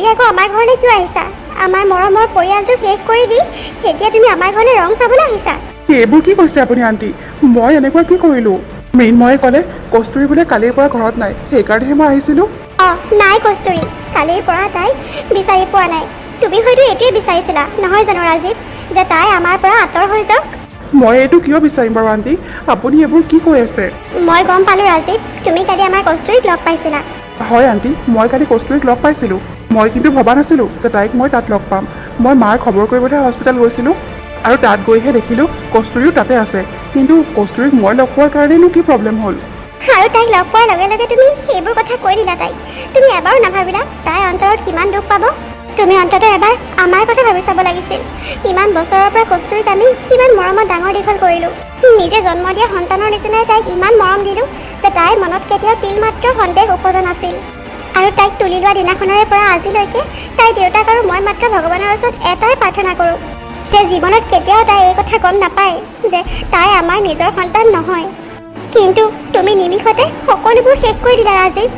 তুমি আকৌ আমাৰ ঘৰলৈ কিয় আহিছা? আমাৰ মৰমৰ পৰিয়ালটো শেষ কৰি দি এতিয়া তুমি আমাৰ ঘৰলৈ ৰং চাবলৈ আহিছা। এইবোৰ কি কৈছে আপুনি আণ্টি? মই এনেকুৱা কি কৰিলোঁ? মৃন্ময়ে ক'লে কস্তুৰী বোলে কালিৰ পৰা ঘৰত নাই সেইকাৰণেহে মই আহিছিলোঁ। অঁ নাই কস্তুৰী। কালিৰ পৰা তাইক বিচাৰি পোৱা নাই। তুমি হয়তো এইটোৱে বিচাৰিছিলা নহয় জানো ৰাজীৱ? যে তাই আমাৰ পৰা আঁতৰ হৈ যাওক? মই এইটো কিয় বিচাৰিম বাৰু আণ্টি? আপুনি এইবোৰ কি কৈ আছে? মই গম পালোঁ ৰাজীৱ। তুমি কালি আমাৰ কস্তুৰীক লগ পাইছিলা। হয় আণ্টি মই কালি কস্তুৰীক লগ পাইছিলোঁ। মই কিন্তু ভবা নাছিলোঁ যে তাইক মই তাত লগ পাম। মই মাৰ খবৰ কৰিবলৈহে হস্পিটেল গৈছিলোঁ আৰু তাত গৈহে দেখিলোঁ কস্তুৰীও তাতে আছে। কিন্তু কস্তুৰীক মই লগ পোৱাৰ কাৰণেনো কি প্ৰব্লেম হ'ল? আৰু তাইক লগ পোৱাৰ লগে লগে তুমি সেইবোৰ কথা কৈ দিলা তাইক। তুমি এবাৰো নাভাবিলা তাইৰ অন্তৰত কিমান দুখ পাব? তুমি অন্ততঃ এবাৰ আমাৰ কথা ভাবি চাব লাগিছিল। ইমান বছৰৰ পৰা কস্তুৰীক আমি কিমান মৰমত ডাঙৰ দীঘল কৰিলোঁ। নিজে জন্ম দিয়া সন্তানৰ নিচিনাই তাইক ইমান মৰম দিলোঁ যে তাইৰ মনত কেতিয়াও তিল মাত্ৰ সন্দেহ উপজা নাছিল আৰু তাইক তুলি লোৱা দিনাখনৰে পৰা আজিলৈকে তাইৰ দেউতাক আৰু মই মাত্ৰ ভগৱানৰ ওচৰত এটাই প্ৰাৰ্থনা কৰোঁ। যে জীৱনত কেতিয়াও তাই এই কথা গম নাপায় যে তাই আমাৰ নিজৰ সন্তান নহয়। কিন্তু তুমি নিমিষতে সকলোবোৰ শেষ কৰি দিলা ৰাজীৱ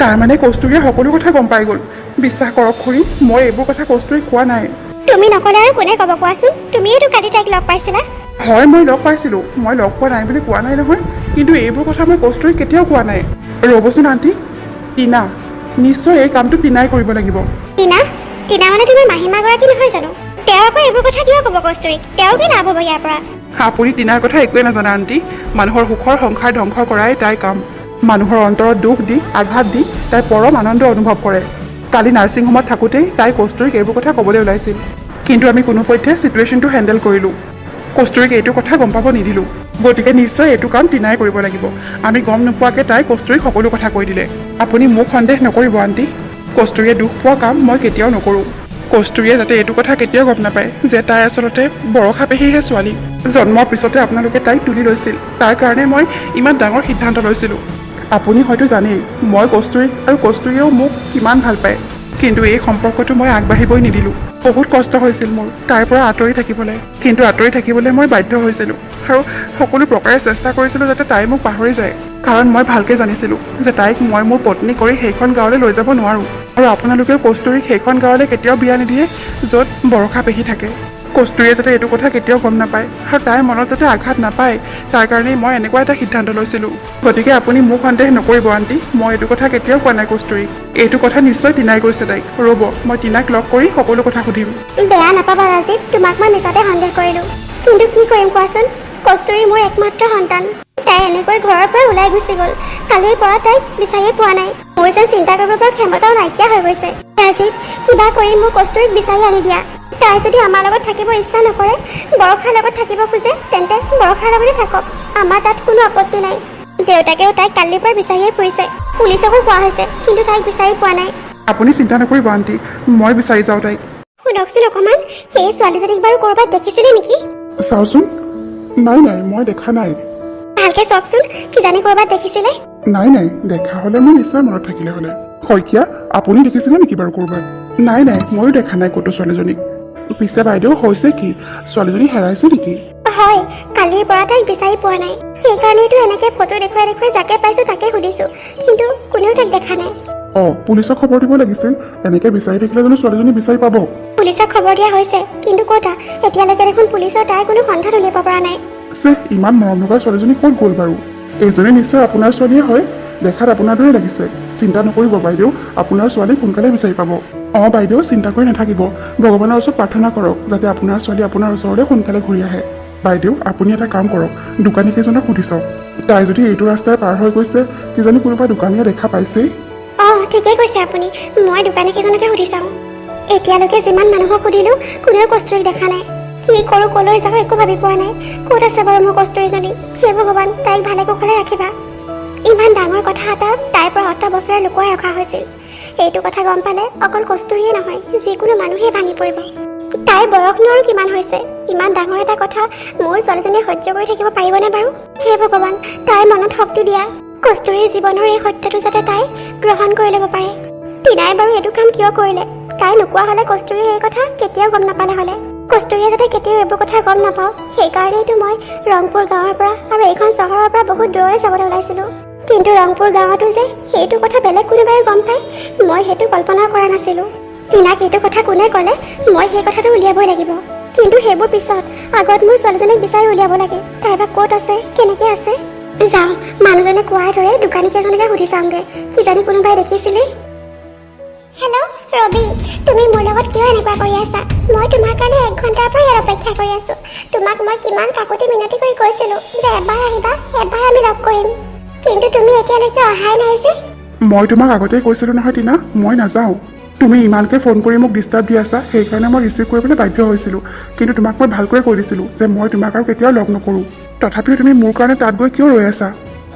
তাৰমানে কস্তুৰীয়ে সকলো কথা গম পাই গ'ল। বিশ্বাস কৰক খুৰী মই এইবোৰ কথা কস্তুৰীক কোৱা নাই। তুমি নকলে আৰু কোনে ক'ব কোৱাচোন? তুমিয়েতো কালি তাইক লগ পাইছিলা। হয় মই লগ পাইছিলোঁ। মই লগ পোৱা নাই বুলি কোৱা নাই নহয়। কিন্তু এইবোৰ কথা মই কস্তুৰীক কেতিয়াও কোৱা নাই। ৰ'বচোন আণ্টি টিনা। নিশ্চয় এই কামটো টিনাই কৰিব লাগিব। টিনা টিনা মানে তোমাৰ মাহীমাগৰাকী নহয় জানো? তেওঁ আকৌ এইবোৰ কথা কিয় ক'ব কস্তুৰীক তেওঁৰ কি লাভ হ'ব ইয়াৰ পৰা? আপুনি টিনাৰ কথা একোৱে নাজানে আণ্টি। মানুহৰ সুখৰ সংসাৰ ধ্বংস কৰাই তাইৰ কাম। মানুহৰ অন্তৰত দুখ দি আঘাত দি তাই পৰম আনন্দ অনুভৱ কৰে। কালি নাৰ্ছিং হোমত থাকোঁতেই তাই কস্তুৰীক এইবোৰ কথা ক'বলৈ ওলাইছিল। কিন্তু আমি কোনোপধ্যে ছিটুৱেশ্যনটো হেণ্ডেল কৰিলোঁ। কস্তুৰীক এইটো কথা গম পাব নিদিলোঁ। গতিকে নিশ্চয় এইটো কাম টিনাই কৰিব লাগিব। আমি গম নোপোৱাকৈ তাই কস্তুৰীক সকলো কথা কৈ দিলে। আপুনি মোক সন্দেহ নকৰিব আণ্টি। কস্তুৰীয়ে দুখ পোৱা কাম মই কেতিয়াও নকৰোঁ। কস্তুৰীয়ে যাতে এইটো কথা কেতিয়াও গম নাপায় যে তাই আচলতে বৰষা পেহীৰহে ছোৱালী। জন্মৰ পিছতে আপোনালোকে তাইক তুলি লৈছিল। তাৰ কাৰণে মই ইমান ডাঙৰ সিদ্ধান্ত লৈছিলোঁ। আপুনি হয়তো জানেই মই কস্তুৰীক আৰু কস্তুৰীয়েও মোক কিমান ভাল পায়। কিন্তু এই সম্পৰ্কটো মই আগবাঢ়িবই নিদিলোঁ। বহুত কষ্ট হৈছিল মোৰ। তাইৰ পৰা আঁতৰি থাকিবলৈ। কিন্তু আঁতৰি থাকিবলৈ মই বাধ্য হৈছিলোঁ। আৰু সকলো প্ৰকাৰে চেষ্টা কৰিছিলোঁ যাতে তাই মোক পাহৰি যায়। কাৰণ মই ভালকৈ জানিছিলোঁ যে তাইক মই মোৰ পত্নী কৰি সেইখন গাঁৱলৈ লৈ যাব নোৱাৰোঁ। আৰু আপোনালোকেও কস্তুৰীক সেইখন গাঁৱলৈ কেতিয়াও বিয়া নিদিয়ে য'ত বৰষা পেহী থাকে। কস্তুৰীয়ে যাতে এইটো কথা কেতিয়াও গম নাপায় আৰু তাইৰ মনত যাতে আঘাত নাপায় তাৰ কাৰণেই মই এনেকুৱা এটা সিদ্ধান্ত লৈছিলোঁ। গতিকে আপুনি মোক সন্দেহ নকৰিব আণ্টি মই এইটো কথা কেতিয়াও কোৱা নাই কস্তুৰীক এইটো কথা নিশ্চয় টিনাই কৈছে তাইক। ৰ'ব মই টিনাক লগ কৰি সকলো কথা সুধিম। বেয়া নাপাবা ৰাজীৱ তোমাক মই মিছাতে সন্দেহ কৰিলোঁ। কিন্তু কি কৰিম কোৱাচোন? কস্তুৰী মোৰ একমাত্ৰ সন্তান। তাই এনেকৈ ঘৰৰ পৰা ওলাই গুচি গ'ল। কালিৰ পৰা তাইক বিচাৰিয়ে পোৱা নাই। মোৰ যেন চিন্তা কৰিব পৰা ক্ষমতাও নাইকিয়া হৈ গৈছে। ৰাজীৱ কিবা কৰি মোৰ কস্তুৰীক বিচাৰি আনি দিয়া। তাই যদি আমাৰ লগত থাকিব ইচ্ছা নকৰে বৰষাৰ লগত থাকিব খোজে তেন্তে বৰষাৰ লগতে থাকক। আমাৰ তাত কোনো আপত্তি নাই। দেউতাকেও তাইক কালিৰ পৰা বিচাৰিয়ে ফুৰিছে। পুলিচকো কোৱা হৈছে কিন্তু তাইক বিচাৰি পোৱা নাই। আপুনি চিন্তা নকৰিব আণ্টি। মই বিচাৰি যাওঁ তাইক। শুনকচোন অকণমান সেই ছোৱালীজনীক বাৰু ক'ৰবাত দেখিছিলে নেকি? চাওঁচোন। নাই নাই মই দেখা নাই। ভালকে চাওকচোন কিজানি ক'ৰবাত দেখিছিলে? নাই নাই দেখা হ'লে মোৰ নিশ্চয় মনত থাকিলে হ'লে। শইকীয়া আপুনি দেখিছিলে নেকি বাৰু ক'ৰবাত? নাই নাই ময়ো দেখা নাই ক'তো ছোৱালীজনীক। পিছে বাইদেউ হৈছে কি? ছোৱালীজনী হেৰাইছে নেকি? হয় কালিৰ পৰা তাইক বিচাৰি পোৱা নাই। সেইকাৰণেতো এনেকে ফটো দেখুৱাই দেখুৱাই যাকে পাইছো তাকে সুধিছো কিন্তু কোনেও তাইক দেখা নাই। অঁ পুলিচক খবৰ দিব লাগিছিল এনেকে বিচাৰি থাকিলে জানো ছোৱালীজনী বিচাৰি পাব? পুলিচক খবৰ দিয়া হৈছে কিন্তু ক'তা? এতিয়ালৈকে দেখোন পুলিচৰ তাইৰ কোনো সন্ধান উলিয়াব পৰা নাই। চে ইমান মৰম লগা ছোৱালীজনী ক'ত গ'ল বাৰু? এইজনী নিশ্চয় আপোনাৰ ছোৱালীয়ে হয়। দেখাত আপোনাৰ দৰে লাগিছে। চিন্তা নকৰিব বাইদেউ আপোনাৰ ছোৱালী সোনকালে বিচাৰি পাব। অঁ বাইদেউ চিন্তা কৰি নাথাকিব। ভগৱানৰ ওচৰত প্ৰাৰ্থনা কৰক যাতে আপোনাৰ ছোৱালী আপোনাৰ ওচৰলৈ সোনকালে ঘূৰি আহে। বাইদেউ আপুনি এটা কাম কৰক দোকানীকেইজনক সুধি চাওক। তাই যদি এইটো ৰাস্তাই পাৰ হৈ গৈছে কিজানি কোনোবা দোকানীয়ে দেখা পাইছেই। অঁ ঠিকেই কৈছে আপুনি। মই দোকানী কেইজনকে সুধি চাওঁ এতিয়ালৈকে যিমান মানুহক সুধিলো কোনেও কস্তুৰীক দেখা নাই। কি কৰোঁ ক'লৈ যাওঁ একো ভাবি পোৱা নাই। ক'ত আছে বাৰু মোৰ কস্তুৰীজনী হে ভগৱান তাইক ভালে কুশলে ৰাখিবা। ইমান ডাঙৰ কথা এটা তাইৰ পৰা অত বছৰে লুকুৱাই ৰখা হৈছিল। এইটো কথা গম পালে অকল কস্তুৰীয়ে নহয় যিকোনো মানুহেই ভাঙি পৰিব। তাইৰ বয়সনো আৰু কিমান হৈছে? ইমান ডাঙৰ এটা কথা মোৰ ছোৱালীজনীয়ে সহ্য কৰি থাকিব পাৰিবনে বাৰু? হে ভগৱান তাইৰ মনত শক্তি দিয়া। কস্তুৰীৰ জীৱনৰ এই সত্যটো যাতে তাই গ্ৰহণ কৰি ল'ব পাৰে। টিনাই বাৰু এইটো কাম কিয় কৰিলে? তাই নোকোৱা হ'লে কস্তুৰীয়ে এই কথা কেতিয়াও গম নাপালে হ'লে। কস্তুৰীয়ে যাতে কেতিয়াও এইবোৰ কথা গম নাপাওঁ। সেইকাৰণেইতো মই ৰংপুৰ গাঁৱৰ পৰা আৰু এইখন চহৰৰ পৰা বহুত দূৰলৈ যাবলৈ ওলাইছিলোঁ। কিন্তু ৰংপুৰ গাঁৱতো যে সেইটো কথা বেলেগ কোনোবাই গম পায় মই সেইটো কল্পনা কৰা নাছিলোঁ। কিনাক এইটো কথা কোনে ক'লে মই সেই কথাটো উলিয়াবই লাগিব। কিন্তু সেইবোৰ পিছত আগত মোৰ ছোৱালীজনীক বিচাৰি উলিয়াব লাগে। তাই বা ক'ত আছে কেনেকে আছে? যাওঁ মানুহজনে কোৱাৰ দৰে দোকানীকেইজনকে সুধি চাওঁগে। কিজানি কোনোবাই দেখিছিলে হেল্ল' ৰবি তুমি মোৰ লগত কিয় এনেকুৱা কৰি আছা? মই তোমাৰ কাৰণে এক ঘণ্টাৰ পৰা ইয়াত অপেক্ষা কৰি আছো। তোমাক মই কিমান কাকতি মিনতি কৰি কৈছিলো যে এবাৰ আহিবা এবাৰ আমি লগ কৰিম। কিন্তু তুমি এতিয়ালৈকে অহাই নাই যে। মই তোমাক আগতেই কৈছিলোঁ নহয় টিনা। মই নাযাওঁ। তুমি ইমানকৈ ফোন কৰি মোক ডিষ্টাৰ্ব দি আছা সেইকাৰণে মই ৰিচিভ কৰিবলৈ বাধ্য হৈছিলোঁ। কিন্তু তোমাক মই ভালকৈ কৈ দিছিলোঁ যে মই তোমাক আৰু কেতিয়াও লগ নকৰোঁ। তথাপিও তুমি মোৰ কাৰণে তাত গৈ কিয় ৰৈ আছা?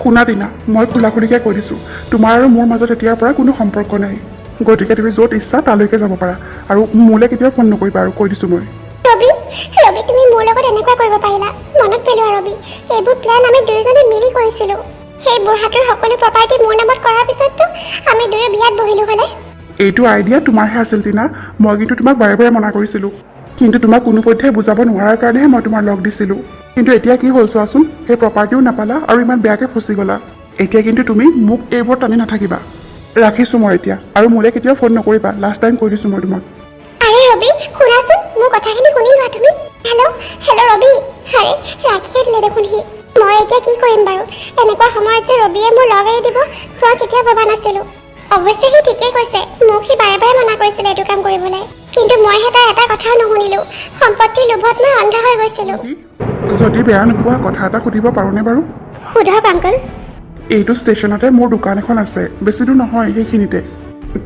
শুনা টিনা। মই খোলা খুলিকৈ কৈ দিছোঁ। তোমাৰ আৰু মোৰ মাজত এতিয়াৰ পৰা কোনো সম্পৰ্ক নাই। গতিকে তুমি য'ত ইচ্ছা তালৈকে যাব পাৰা। আৰু মোলৈ কেতিয়াও ফোন নকৰিবা আৰু কৈ দিছোঁ মই। ৰবি ৰবি তুমি মোৰ লগত এনেকুৱা কৰিব পাৰিলা। মনত পেলোৱা ৰবি এইবোৰ প্লেন আমি দুয়োজনে মিলি কৰিছিলো। সেই বুঢ়াটোৰ সকলো প্ৰপাৰ্টি মোৰ নামত কৰাৰ পিছততো আমি দুয়ো বিয়াত বহিলো হ'লে এইটো আইডিয়া তোমাৰহে আছিল টিনা। মই কিন্তু তোমাক বাৰে বাৰে মনা কৰিছিলোঁ। কিন্তু তোমাক কোনোপধ্যে বুজাব নোৱাৰাৰ কাৰণেহে মই তোমাৰ লগ দিছিলোঁ। কিন্তু এতিয়া কি হ'ল চোৱাচোন সেই প্ৰপাৰ্টিও নাপালা আৰু ইমান বেয়াকৈ ফচি গ'লা। এতিয়া কিন্তু তুমি মোক এইবোৰ টানি নাথাকিবা। ৰাখিছোঁ মই এতিয়া। আৰু মোলৈ কেতিয়াও ফোন নকৰিবা। লাষ্ট টাইম কৈ দিছোঁ মই তোমাক। আৰে ৰবি শুনাচোন মোৰ কথাখিনি শুনি লোৱা তুমি। Hello' hello' Rabi. আৰে ৰাখিয়ে দিলে দেখোন সি। মই এতিয়া কি কৰিম বাৰু? এনেকুৱা সময়ত যে ৰবিয়ে মোৰ লগ এৰি দিব মই কেতিয়াও ভবা নাছিলোঁ। অৱশ্যে সি ঠিকেই কৈছে। মোক সি বাৰে বাৰে মনা কৰিছিলে এইটো কাম কৰিবলৈ। কিন্তু মইহে তাৰ এটা কথাও নুশুনিলোঁ। সম্পত্তিৰ লোভত মই অন্ধ হৈ গৈছিলোঁ। যদি বেয়া নোপোৱা কথা এটা সুধিব পাৰোঁনে বাৰু? সোধক আংকল। এইটো ষ্টেচনতে মোৰ দোকান এখন আছে। বেছি দূৰ নহয় সেইখিনিতে।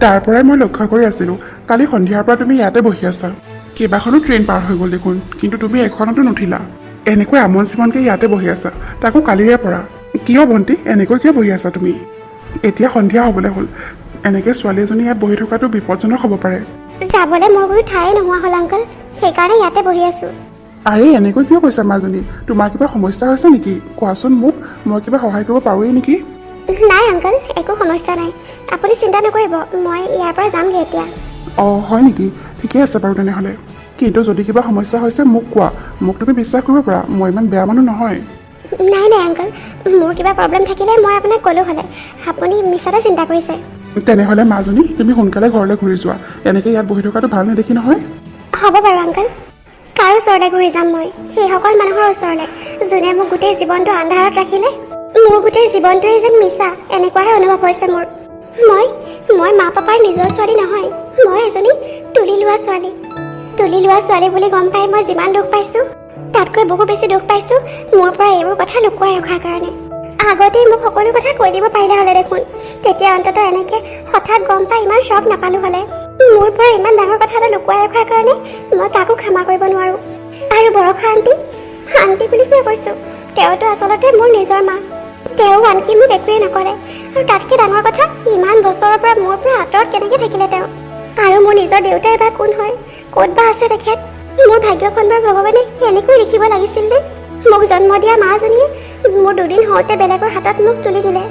তাৰ পৰাই মই লক্ষ্য কৰি আছিলোঁ। কালি সন্ধিয়াৰ পৰা তুমি ইয়াতে বহি আছা। কেইবাখনো ট্ৰেইন পাৰ হৈ গ'ল দেখোন, কিন্তু তুমি এখনতো নুঠিলা। এনেকৈ আমন চিমনকৈ ইয়াতে বহি আছা। তাকো কালিৰে পৰা। কিয় ভণ্টি এনেকৈ কিয় বহি আছা তুমি? এতিয়া সন্ধিয়া হ'বলৈ হ'ল। এনেকৈ ছোৱালী এজনী ইয়াত বহি থকাটো বিপদজনক হ'ব পাৰে। যাবলৈ মোৰ কোনো ঠাই নোহোৱা হ'ল, আংকল। সেইকাৰণে ইয়াতে বহি আছোঁ। আৰে এনেকৈ কিয় কৈছা মাজনী তোমাৰ কিবা সমস্যা হৈছে নেকি কোৱাচোন মোক মই কিবা সহায় কৰিব পাৰোঁৱেই নেকি নাই আংকল একো সমস্যা নাই আপুনি চিন্তা নকৰিব মই ইয়াৰ পৰা যামগৈ এতিয়া অঁ হয় নেকি ঠিকে আছে বাৰু তেনেহ'লে কিন্তু যদি কিবা সমস্যা হৈছে মোক কোৱা মোক তুমি বিশ্বাস কৰিব পাৰা মই ইমান বেয়া মানুহ নহয় নাই নাই আংকল মোৰ কিবা প্ৰব্লেম থাকিলে মই আপোনাক ক'লো হ'লে আপুনি মিছাতে চিন্তা কৰিছে তেনেহ'লে মাজনী তুমি সোনকালে ঘৰলৈ ঘূৰি যোৱা এনেকৈ ইয়াত বহি থকাটো ভাল নেদেখি নহয় হ'ব বাৰু আংকল কাৰ ওচৰলৈ ঘূৰি যাম মই। সেইসকল মানুহৰ ওচৰলৈ যোনে মোক গোটেই জীৱনটো আন্ধাৰত ৰাখিলে মোৰ গোটেই জীৱনটোৱেই যেন মিছা এনেকুৱাহে অনুভৱ হৈছে মোৰ। মই মই মা পাপাৰ নিজৰ ছোৱালী নহয় মই এজনী তুলি লোৱা ছোৱালী। তুলি লোৱা ছোৱালী বুলি গম পাই মই যিমান দুখ পাইছোঁ তাতকৈ বহু বেছি দুখ পাইছোঁ মোৰ পৰা এইবোৰ কথা লুকুৱাই ৰখাৰ কাৰণে। আগতেই মোক সকলো কথা কৈ দিব পাৰিলে হ'লে দেখোন। তেতিয়া অন্ততঃ এনেকে হঠাৎ গম পাই ইমান চখ নাপালো হ'লে। মোৰ পৰা ইমান ডাঙৰ কথা এটা লুকুৱাই ৰখাৰ কাৰণে মই কাকো ক্ষমা কৰিব নোৱাৰো। আৰু বৰষা আন্টি আন্টি বুলি কিয় কৈছো তেওঁতো আচলতে মোৰ নিজৰ মা। তেওঁ আনকি মোক একোৱেই নকৰে। আৰু তাতকৈ ডাঙৰ কথা ইমান বছৰৰ পৰা মোৰ পৰা আঁতৰত কেনেকৈ থাকিলে তেওঁ? আৰু মোৰ নিজৰ দেউতাই বা কোন হয় ক'ত বা আছে তেখেত? মোৰ ভাগ্যখন বাৰু ভগৱানে এনেকৈ লিখিব লাগিছিল নে? মোক জন্ম দিয়া মাজনীয়ে মোৰ দুদিন হওঁতে বেলেগৰ হাতত মোক তুলি দিলে।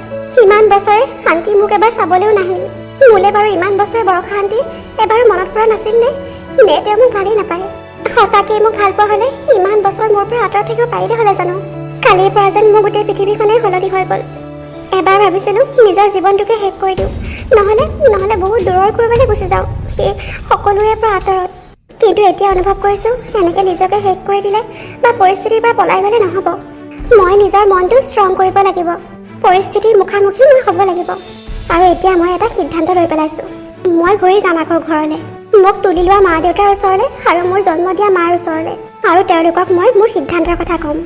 ইমান বছৰে শান্তি মোক এবাৰ চাবলৈও নাহিল। মোলে বাৰু ইমান বছৰ বৰষা শান্তি এবাৰো মনত পৰা নাছিল নে? নে তেওঁ মোক ভালেই নাপায়? সঁচাকেই মোক ভাল পোৱা হ'লে ইমান বছৰ মোৰ পৰা আঁতৰত থাকিব পাৰিলে হ'লে জানো? কালিৰ পৰা যেন মোৰ গোটেই পৃথিৱীখনেই সলনি হৈ গ'ল। এবাৰ ভাবিছিলোঁ নিজৰ জীৱনটোকে শেষ কৰি দিওঁ। নহ'লে নহ'লে বহুত দূৰৰ ক'ৰবালৈ গুচি যাওঁ। সেই সকলোৰে পৰা আঁতৰত। কিন্তু এতিয়া অনুভৱ কৰিছোঁ এনেকৈ নিজকে শেষ কৰি দিলে বা পৰিস্থিতিৰ পৰা পলাই গ'লে নহ'ব। মই নিজৰ মনটো ষ্ট্ৰং কৰিব লাগিব। পৰিস্থিতিৰ মুখামুখি মই হ'ব লাগিব। আৰু এতিয়া মই এটা সিদ্ধান্ত লৈ পেলাইছোঁ। মই ঘূৰি যাম আকৌ ঘৰলৈ। মোক তুলি লোৱা মা দেউতাৰ ওচৰলৈ আৰু মোৰ জন্ম দিয়া মাৰ ওচৰলৈ। আৰু তেওঁলোকক মই মোৰ সিদ্ধান্তৰ কথা ক'ম।